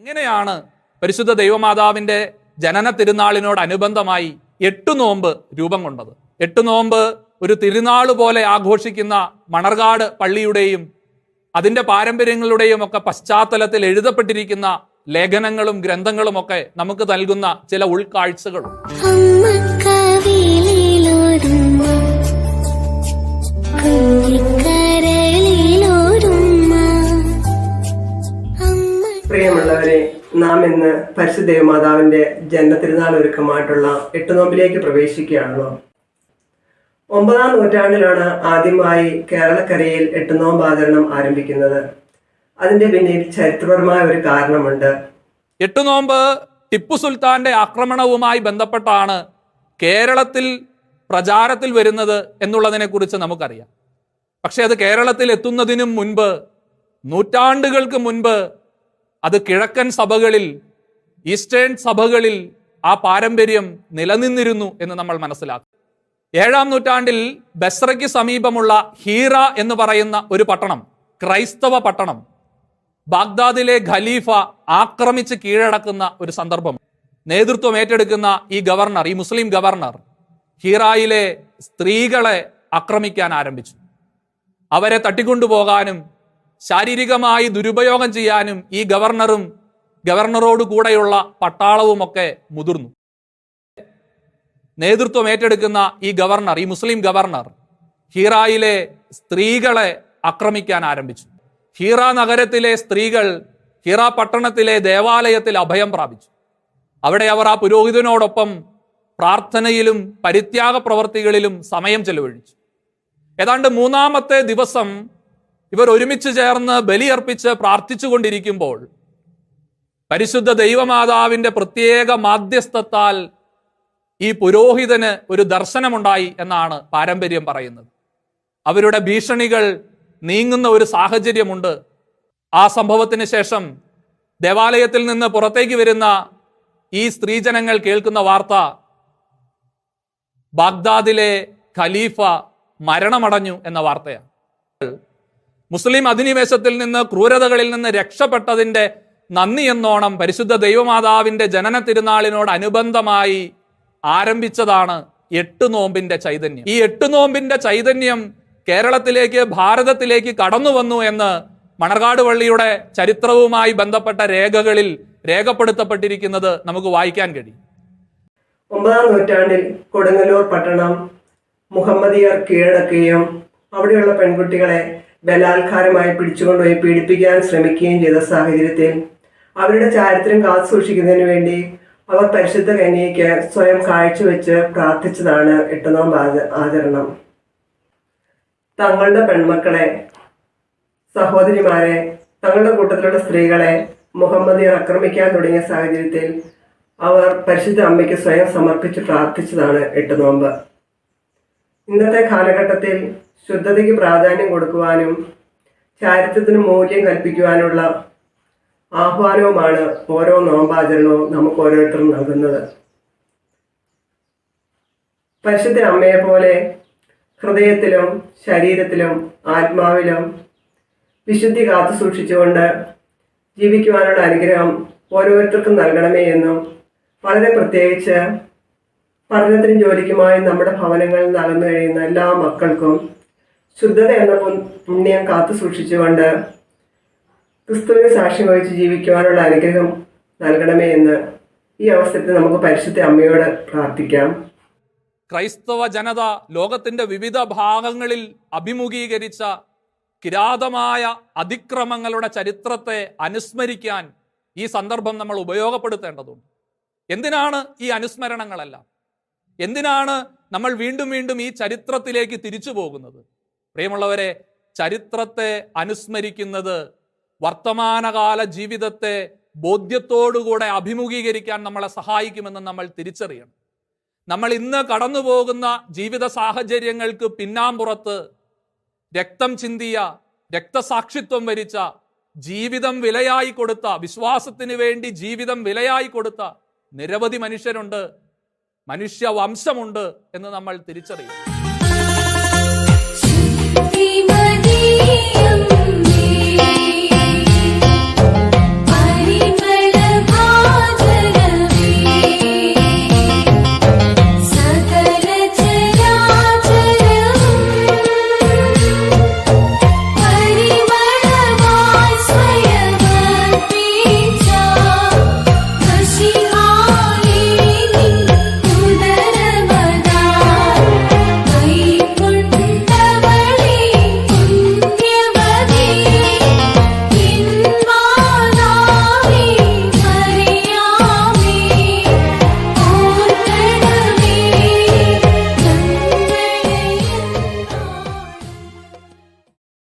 എങ്ങനെയാണ് പരിശുദ്ധ ദൈവമാതാവിന്റെ ജനന തിരുനാളിനോടനുബന്ധമായി എട്ടു നോമ്പ് രൂപം കൊണ്ടത്? എട്ടു നോമ്പ് ഒരു തിരുനാൾ പോലെ ആഘോഷിക്കുന്ന മണർകാട് പള്ളിയുടെയും അതിന്റെ പാരമ്പര്യങ്ങളുടെയും ഒക്കെ പശ്ചാത്തലത്തിൽ എഴുതപ്പെട്ടിരിക്കുന്ന ലേഖനങ്ങളും ഗ്രന്ഥങ്ങളും ഒക്കെ നമുക്ക് നൽകുന്ന ചില ഉൾക്കാഴ്ചകളും ഇന്ന് പരിശുദ്ധ ദേവമാതാവിന്റെ ജന്മതിരുനാൾ ഒരുക്കമായിട്ടുള്ള എട്ട് നോമ്പിലേക്ക് പ്രവേശിക്കുകയാണല്ലോ. ഒമ്പതാം നൂറ്റാണ്ടിലാണ് ആദ്യമായി കേരളക്കരയിൽ എട്ട് നോമ്പ് ആചരണം ആരംഭിക്കുന്നത്. അതിന്റെ പിന്നിൽ ചരിത്രപരമായ ഒരു കാരണമുണ്ട്. എട്ടു നോമ്പ് ടിപ്പു സുൽത്താന്റെ ആക്രമണവുമായി ബന്ധപ്പെട്ടാണ് കേരളത്തിൽ പ്രചാരത്തിൽ വരുന്നത് എന്നുള്ളതിനെ കുറിച്ച് നമുക്കറിയാം. പക്ഷെ അത് കേരളത്തിൽ എത്തുന്നതിനും മുൻപ് നൂറ്റാണ്ടുകൾക്ക് മുൻപ് അത് കിഴക്കൻ സഭകളിൽ ഈസ്റ്റേൺ സഭകളിൽ ആ പാരമ്പര്യം നിലനിന്നിരുന്നു എന്ന് നമ്മൾ മനസ്സിലാക്കും. ഏഴാം നൂറ്റാണ്ടിൽ ബസ്രയ്ക്ക് സമീപമുള്ള ഹീറ എന്ന് പറയുന്ന ഒരു പട്ടണം ക്രൈസ്തവ പട്ടണം ബാഗ്ദാദിലെ ഖലീഫ ആക്രമിച്ച് കീഴടക്കുന്ന ഒരു സന്ദർഭം. നേതൃത്വം ഏറ്റെടുക്കുന്ന ഈ ഗവർണർ ഈ മുസ്ലിം ഗവർണർ ഹീറായിലെ സ്ത്രീകളെ ആക്രമിക്കാൻ ആരംഭിച്ചു. അവരെ തട്ടിക്കൊണ്ടുപോകാനും ശാരീരികമായി ദുരുപയോഗം ചെയ്യാനും ഈ ഗവർണറും ഗവർണറോട് കൂടെയുള്ള പട്ടാളവുമൊക്കെ മുതിർന്നു. നേതൃത്വം ഏറ്റെടുക്കുന്ന ഈ ഗവർണർ ഈ മുസ്ലിം ഗവർണർ ഹീറായിലെ സ്ത്രീകളെ ആക്രമിക്കാൻ ആരംഭിച്ചു. ഹീറ നഗരത്തിലെ സ്ത്രീകൾ ഹീറ പട്ടണത്തിലെ ദേവാലയത്തിൽ അഭയം പ്രാപിച്ചു. അവിടെ അവർ ആ പുരോഹിതനോടൊപ്പം പ്രാർത്ഥനയിലും പരിത്യാഗ പ്രവർത്തികളിലും സമയം ചെലവഴിച്ചു. ഏതാണ്ട് മൂന്നാമത്തെ ദിവസം ഇവർ ഒരുമിച്ച് ചേർന്ന് ബലിയർപ്പിച്ച് പ്രാർത്ഥിച്ചുകൊണ്ടിരിക്കുമ്പോൾ പരിശുദ്ധ ദൈവമാതാവിന്റെ പ്രത്യേക മാധ്യസ്ഥത്താൽ ഈ പുരോഹിതന് ഒരു ദർശനമുണ്ടായി എന്നാണ് പാരമ്പര്യം പറയുന്നത്. അവരുടെ ഭീഷണികൾ നീങ്ങുന്ന ഒരു സാഹചര്യമുണ്ട്. ആ സംഭവത്തിന് ശേഷം ദേവാലയത്തിൽ നിന്ന് പുറത്തേക്ക് വരുന്ന ഈ സ്ത്രീജനങ്ങൾ കേൾക്കുന്ന വാർത്ത ബാഗ്ദാദിലെ ഖലീഫ മരണമടഞ്ഞു എന്ന വാർത്തയാണ്. മുസ്ലിം അധിനിവേശത്തിൽ നിന്ന് ക്രൂരതകളിൽ നിന്ന് രക്ഷപ്പെട്ടതിന്റെ നന്ദി എന്നോണം പരിശുദ്ധ ദൈവമാതാവിന്റെ ജനന തിരുനാളിനോടനുബന്ധമായി ആരംഭിച്ചതാണ് എട്ട് നോമ്പിന്റെ ചൈതന്യം. ഈ എട്ട് നോമ്പിന്റെ ചൈതന്യം കേരളത്തിലേക്ക് ഭാരതത്തിലേക്ക് കടന്നു വന്നു എന്ന് മണർകാട് പള്ളിയുടെ ചരിത്രവുമായി ബന്ധപ്പെട്ട രേഖകളിൽ രേഖപ്പെടുത്തപ്പെട്ടിരിക്കുന്നത് നമുക്ക് വായിക്കാൻ കഴിയും. ഒമ്പതാം നൂറ്റാണ്ടിൽ കൊടുങ്ങല്ലൂർ പട്ടണം മുഹമ്മദിയർ കീഴടക്കുകയും അവിടെയുള്ള പെൺകുട്ടികളെ ബലാത്കാരമായി പിടിച്ചുകൊണ്ടുപോയി പീഡിപ്പിക്കാൻ ശ്രമിക്കുകയും ചെയ്ത സാഹചര്യത്തിൽ അവരുടെ ചാരിത്രം കാത്തു സൂക്ഷിക്കുന്നതിന് വേണ്ടി അവർ പരിശുദ്ധ കന്യയ്ക്ക് സ്വയം കാഴ്ചവെച്ച് പ്രാർത്ഥിച്ചതാണ് എട്ടുനോമ്പ് ആച- ആചരണം. തങ്ങളുടെ പെൺമക്കളെ സഹോദരിമാരെ തങ്ങളുടെ കൂട്ടത്തിലുള്ള സ്ത്രീകളെ മുഹമ്മദിയർ ആക്രമിക്കാൻ തുടങ്ങിയ സാഹചര്യത്തിൽ അവർ പരിശുദ്ധ അമ്മയ്ക്ക് സ്വയം സമർപ്പിച്ച് പ്രാർത്ഥിച്ചതാണ് എട്ട് നോമ്പ് ഇന്നത്തെ കാലഘട്ടത്തിൽ ശുദ്ധതയ്ക്ക് പ്രാധാന്യം കൊടുക്കുവാനും ചാരിത്രത്തിന് മൂല്യം കൽപ്പിക്കുവാനുള്ള ആഹ്വാനവുമാണ് ഓരോ നോമ്പാചരണവും നമുക്ക് ഓരോരുത്തരും നൽകുന്നത്. പരിശുദ്ധ അമ്മയെ പോലെ ഹൃദയത്തിലും ശരീരത്തിലും ആത്മാവിലും വിശുദ്ധി കാത്തു സൂക്ഷിച്ചുകൊണ്ട് ജീവിക്കുവാനുള്ള അനുഗ്രഹം ഓരോരുത്തർക്കും നൽകണമേ എന്നും വളരെ പ്രത്യേകിച്ച് പഠനത്തിനും ജോലിക്കുമായി നമ്മുടെ ഭവനങ്ങളിൽ നടന്നു കഴിയുന്ന എല്ലാ മക്കൾക്കും ശുദ്ധത എന്ന പുണ്യം കാത്തു സൂക്ഷിച്ചുകൊണ്ട് ക്രിസ്തുവിന് സാക്ഷ്യം വഹിച്ച് ജീവിക്കുവാനുള്ള അനുഗ്രഹം നൽകണമേ എന്ന് ഈ അവസരത്തിൽ നമുക്ക് പരിശുദ്ധ അമ്മയോട് പ്രാർത്ഥിക്കാം. ക്രൈസ്തവ ജനത ലോകത്തിന്റെ വിവിധ ഭാഗങ്ങളിൽ അഭിമുഖീകരിച്ച കിരാതമായ അതിക്രമങ്ങളുടെ ചരിത്രത്തെ അനുസ്മരിക്കാൻ ഈ സന്ദർഭം നമ്മൾ ഉപയോഗപ്പെടുത്തേണ്ടതുണ്ട്. എന്തിനാണ് ഈ അനുസ്മരണങ്ങളെല്ലാം? എന്തിനാണ് നമ്മൾ വീണ്ടും വീണ്ടും ഈ ചരിത്രത്തിലേക്ക് തിരിച്ചു പോകുന്നത്? പ്രിയമുള്ളവരെ ചരിത്രത്തെ അനുസ്മരിക്കുന്നത് വർത്തമാനകാല ജീവിതത്തെ ബോധ്യത്തോടുകൂടെ അഭിമുഖീകരിക്കാൻ നമ്മളെ സഹായിക്കുമെന്ന് നമ്മൾ തിരിച്ചറിയണം. നമ്മൾ ഇന്ന് കടന്നു പോകുന്ന ജീവിത സാഹചര്യങ്ങൾക്ക് പിന്നാമ്പുറത്ത് രക്തം ചിന്തിയ രക്തസാക്ഷിത്വം വരിച്ച ജീവിതം വിലയായി കൊടുത്ത വിശ്വാസത്തിന് വേണ്ടി ജീവിതം വിലയായി കൊടുത്ത നിരവധി മനുഷ്യരുണ്ട് മനുഷ്യ വംശമുണ്ട് എന്ന് നമ്മൾ തിരിച്ചറിയും see